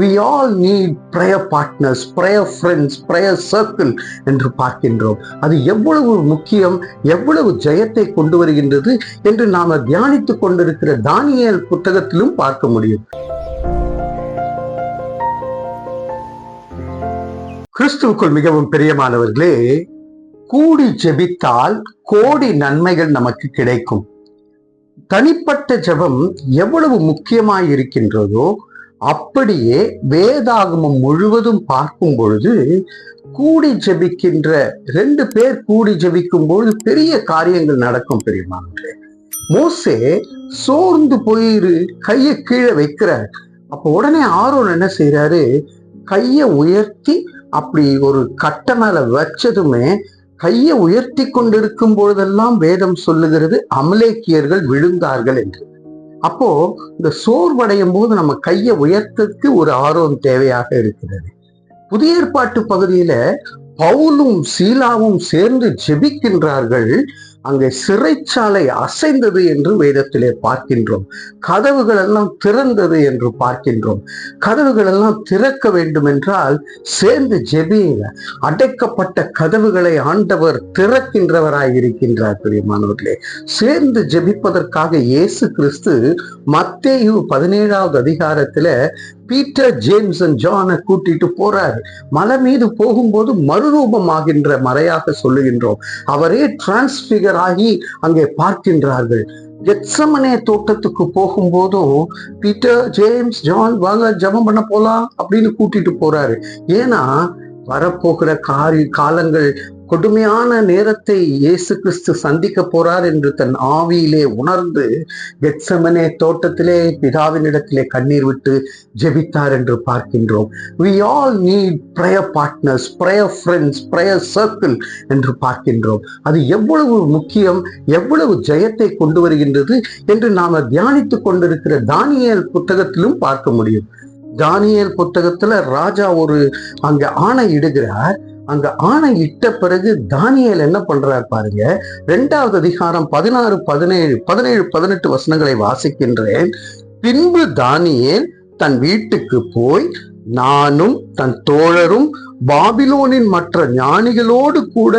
We all need prayer partners prayer friends prayer circle என்று பார்க்கின்றோம். அது எவ்வளவு முக்கியம் எவ்வளவு ஜெயத்தை கொண்டு வருகின்றது என்று நாம தியானித்துக் கொண்டிருக்கிற தானியல் புத்தகத்திலும் பார்க்க முடியும். கிறிஸ்துவுக்குள் மிகவும் பிரியமானவர்களே கூடி ஜெபித்தால் கோடி நன்மைகள் நமக்கு கிடைக்கும். தனிப்பட்ட ஜெபம் எவ்வளவு முக்கியமாய் இருக்கின்றதோ அப்படியே வேதாகமம் முழுவதும் பார்க்கும் பொழுது கூடி ஜெபிக்கின்ற ரெண்டு பேர் கூடி ஜெபிக்கும் பொழுது பெரிய காரியங்கள் நடக்கும் பெரியமானவர்களே மோசே சோர்ந்து போயிரு கையை கீழே வைக்கிறார். அப்ப உடனே ஆரோன் என்ன செய்யறாரு கையை உயர்த்தி அப்படி ஒரு கட்டை மேல வச்சதுமே கையை உயர்த்தி கொண்டிருக்கும் பொழுதெல்லாம் வேதம் சொல்லுகிறது அமலேக்கியர்கள் விழுந்தார்கள் என்று. அப்போ இந்த சோர்வடையும் போது நம்ம கையை உயர்த்ததுக்கு ஒரு ஆர்வம் தேவையாக இருக்கிறது. புதிய ஏற்பாட்டு பகுதியில பவுலும் சீலாவும் சேர்ந்து ஜெபிக்கின்றார்கள். அங்கே சிறைச்சாலை அசைந்தது என்று வேதத்திலே பார்க்கின்றோம். கதவுகள் எல்லாம் திறந்தது என்று பார்க்கின்றோம். கதவுகள் எல்லாம் திறக்க வேண்டும் என்றால் சேர்ந்து ஜெபியுங்க அடைக்கப்பட்ட கதவுகளை ஆண்டவர் திறக்கின்றவராய் இருக்கின்றார் பிரியமானவர்களே. சேர்ந்து ஜெபிப்பதற்காக இயேசு கிறிஸ்து மத்தேயு பதினேழாவது அதிகாரத்துல பீட்டர் ஜேம்ஸ் அண்ட் ஜானை கூட்டிட்டு போறாரு. மலை மீது போகும்போது மறுரூபமாகின்ற மறையாக சொல்லுகின்றோம். அவரே டிரான்ஸ்பிகர் ஆகி அங்கே பார்க்கின்றார்கள். எச்சமனே தோட்டத்துக்கு போகும்போதும் பீட்டர் ஜேம்ஸ் ஜான் வாங்க ஜெபம் பண்ண போலாம் அப்படின்னு கூட்டிட்டு போறாரு. ஏன்னா வரப்போகிற காரி காலங்கள் கொடுமையான நேரத்தை இயேசு கிறிஸ்து சந்திக்க போறார் என்று தன் ஆவியிலே உணர்ந்து கெட்சமனே தோட்டத்திலே பிதாவினிடத்திலே கண்ணீர் விட்டு ஜெபித்தார் என்று பார்க்கின்றோம். We all need prayer partners prayer friends prayer circle என்று பார்க்கின்றோம். அது எவ்வளவு முக்கியம் எவ்வளவு ஜெயத்தை கொண்டு வருகின்றது என்று நாம தியானித்துக் கொண்டிருக்கிற தானியல் புத்தகத்திலும் பார்க்க முடியும். தானியல் புத்தகத்துல ராஜா ஒரு அங்க ஆணை இடுகிறார். அந்த ஆணை இட்ட பிறகு தானியல் என்ன பண்றார் பாருங்க. ரெண்டாவது அதிகாரம் பதினாறு பதினேழு பதினேழு பதினெட்டு வசனங்களை வாசிக்கின்றேன். பின்பு தானியேல் தன் வீட்டுக்கு போய் நானும் தன் தோழரும் பாபிலோனின் மற்ற ஞானிகளோடு கூட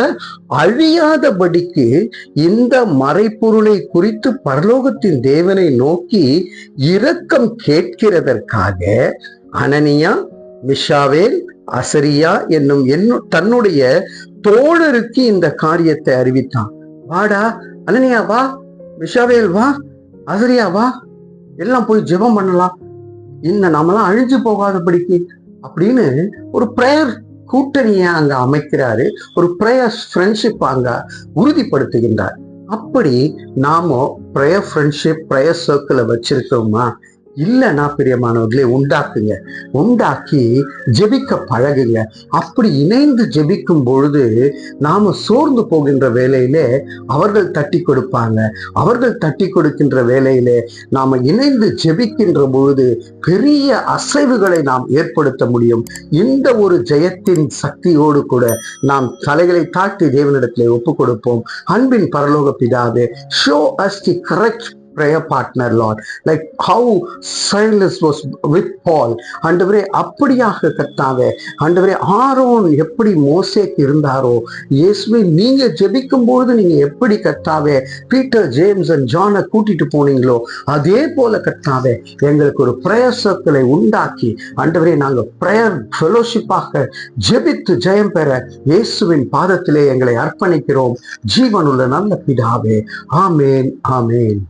அழியாதபடிக்கு இந்த மறைப்பொருளை குறித்து பரலோகத்தின் தேவனை நோக்கி இரக்கம் கேட்கிறதற்காக அனனியா மிஷாவேல் அசரியா என்னும் என் தன்னுடைய தோழருக்கு இந்த காரியத்தை அறிவித்தான். வாடா அனனியா வா மிஷாவேல் வா அசரியா வா எல்லாம் போய் ஜெபம் பண்ணலாம். இந்த நாமெல்லாம் அழிஞ்சு போகாதபடிக்கு அப்படின்னு ஒரு ப்ரேயர் கூட்டணியை அங்க அமைக்கிறாரு. ஒரு ப்ரேயர் ஃப்ரெண்ட்ஷிப் அங்க உறுதிப்படுத்துகின்றார். அப்படி நாம பிரேயர் ஃப்ரெண்ட்ஷிப் ப்ரேயர் சர்க்கிளை வச்சிருக்கோமா? இல்லைன்னா பிரியமானவர்களே உண்டாக்குங்க. உண்டாக்கி ஜெபிக்க பழகுங்க. அப்படி இணைந்து ஜெபிக்கும் பொழுது நாம சோர்ந்து போகின்ற வேலையிலே அவர்கள் தட்டி கொடுப்பாங்க. அவர்கள் தட்டி கொடுக்கின்ற வேலையிலே நாம இணைந்து ஜெபிக்கின்ற பொழுது பெரிய அசைவுகளை நாம் ஏற்படுத்த முடியும். இந்த ஒரு ஜெயத்தின் சக்தியோடு கூட நாம் தலைகளை தாழ்த்தி தேவனிடத்திலே ஒப்புக் கொடுப்போம் அன்பின் பரலோக பிதாவே show us the correct prayer partner Lord like how Silas was with Paul ஆண்டவரே அப்படியாக கத்தாவே ஆண்டவரே ஆரோன் எப்படி மோசேக்கு இருந்தாரோ இயேசுவே நீங்க ஜெபிக்கும் பொழுது நீங்க எப்படி கத்தாவே பீட்டர் ஜேம்ஸ் அண்ட் ஜானை கூட்டிட்டு போனீங்களோ அதே போல கத்தாவே எங்களுக்கு ஒரு ப்ரேயர் சர்க்கிளை உண்டாக்கி ஆண்டவரே நாங்க பிரேயர் ஃபெலோஷிப்பாக ஜெபித்து ஜெயம் பெற இயேசுவின் பாதத்திலே எங்களை அர்ப்பணிக்கிறோம். ஜீவனுள்ள நல்ல பிதாவே. ஆமேன் ஆமேன்.